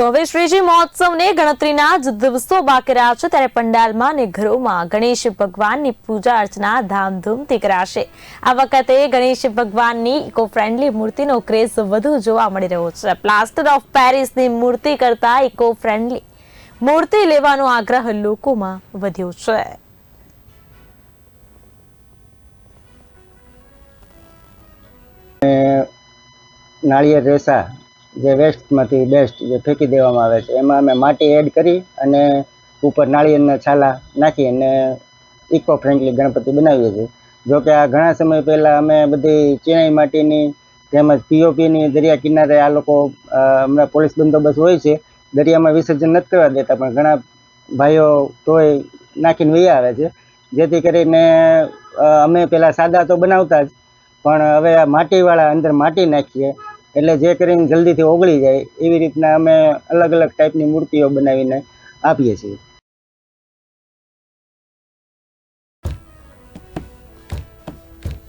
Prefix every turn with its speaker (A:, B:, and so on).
A: તો હવે શ્રીજી મહોત્સવને ગણતરીના જ દિવસો બાકી રહ્યા છે. ત્યારે પંડાલમાં અને ઘરોમાં ગણેશ ભગવાનની પૂજા અર્ચના ધામધૂમથી કરાશે. આ વખતે ગણેશ ભગવાનની ઇકો ફ્રેન્ડલી મૂર્તિનો ક્રેઝ વધુ જોવા મળી રહ્યો છે. પ્લાસ્ટર ઓફ પેરિસની મૂર્તિ કરતા ઇકો ફ્રેન્ડલી મૂર્તિ લેવાનો આગ્રહ લોકોમાં વધ્યો છે.
B: નાળિયેર રેસા જે વેસ્ટમાંથી બેસ્ટ જે ફેંકી દેવામાં આવે છે, એમાં અમે માટી એડ કરી અને ઉપર નાળિયેરના છાલા નાખી અને ઇકો ફ્રેન્ડલી ગણપતિ બનાવીએ છીએ. જોકે આ ઘણા સમય પહેલાં અમે બધી ચીણાઈ માટીની તેમજ પીઓપીની દરિયા કિનારે આ લોકો હમણાં પોલીસ બંદોબસ્ત હોય છે, દરિયામાં વિસર્જન નથી કરવા દેતા, પણ ઘણા ભાઈઓ તોય નાખીને વહી આવે છે. જેથી કરીને અમે પહેલાં સાદા તો બનાવતા જ, પણ હવે આ માટીવાળા અંદર માટી નાખીએ એટલે જે કરીને જલ્દીથી ઓગળી જાય એવી રીતના અમે અલગ અલગ ટાઈપની મૂર્તિઓ બનાવીને આપીએ છીએ.